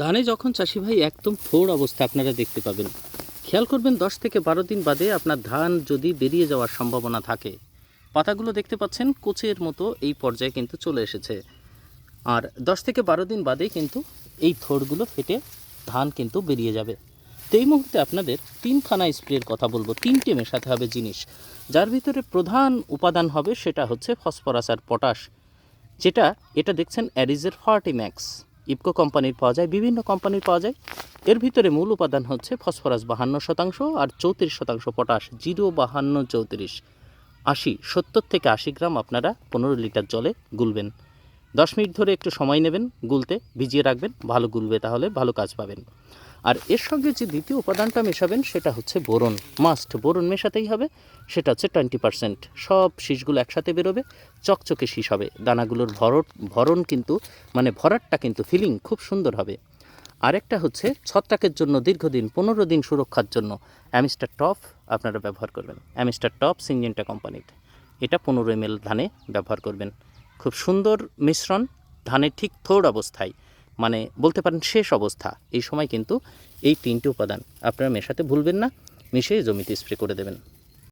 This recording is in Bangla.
ধানে যখন চাষি ভাই একদম থোড় অবস্থা আপনারা দেখতে পাবেন। খেয়াল করবেন দশ থেকে বারো দিন বাদে আপনার ধান যদি বেরিয়ে যাওয়ার সম্ভাবনা থাকে। পাতাগুলো দেখতে পাচ্ছেন, কোচের মতো এই পর্যায়ে কিন্তু চলে এসেছে। আর দশ থেকে বারো দিন বাদেই কিন্তু এই থোড়গুলো ফেটে ধান কিন্তু বেরিয়ে যাবে। তো এই মুহূর্তে আপনাদের তিনখানা স্প্রের কথা বলব, তিনটে মেশাতে হবে জিনিস। যার ভিতরে প্রধান উপাদান হবে সেটা হচ্ছে ফসফরাস আর পটাশ, যেটা, এটা দেখছেন অ্যারিজের ফার্টি ম্যাক্স ইপকো কোম্পানির পাওয়া যায়, বিভিন্ন কোম্পানির পাওয়া যায়। এর ভিতরে মূল উপাদান হচ্ছে ফসফরাস বাহান্ন শতাংশ আর চৌত্রিশ শতাংশ পটাশ, জিরো বাহান্ন চৌত্রিশ। আশি, সত্তর থেকে আশি গ্রাম আপনারা পনেরো লিটার জলে গুলবেন। দশ মিনিট ধরে একটু সময় নেবেন গুলতে, ভিজিয়ে রাখবেন, ভালো গুলবে তাহলে ভালো কাজ পাবেন। আর এর সঙ্গে যে দ্বিতীয় উপাদানটা মেশাবেন সেটা হচ্ছে বোরন। মাস্ট বোরন মেশাতেই হবে, সেটা হচ্ছে টোয়েন্টি পার্সেন্ট সব শীষগুলো একসাথে বেরোবে, চকচকে শীষ হবে। দানাগুলোর ভরট, ভরণ কিন্তু মানে ভরাটটা কিন্তু ফিলিং খুব সুন্দর হবে। আরেকটা হচ্ছে ছত্রাকের জন্য দীর্ঘদিন, পনেরো দিন সুরক্ষার জন্য অ্যামিস্টার টপ আপনারা ব্যবহার করবেন। অ্যামিস্টার টপ সিনজেন্টা কোম্পানির। এটা পনেরো এম ধানে ব্যবহার করবেন। খুব সুন্দর মিশ্রণ ধানের ঠিক থোড় অবস্থায়। মানে বলতে পারেন শেষ অবস্থা। এই সময় কিন্তু এই তিনটি উপাদান আপনারা মেশাতে ভুলবেন না, মিশিয়ে জমিতে স্প্রে করে দেবেন।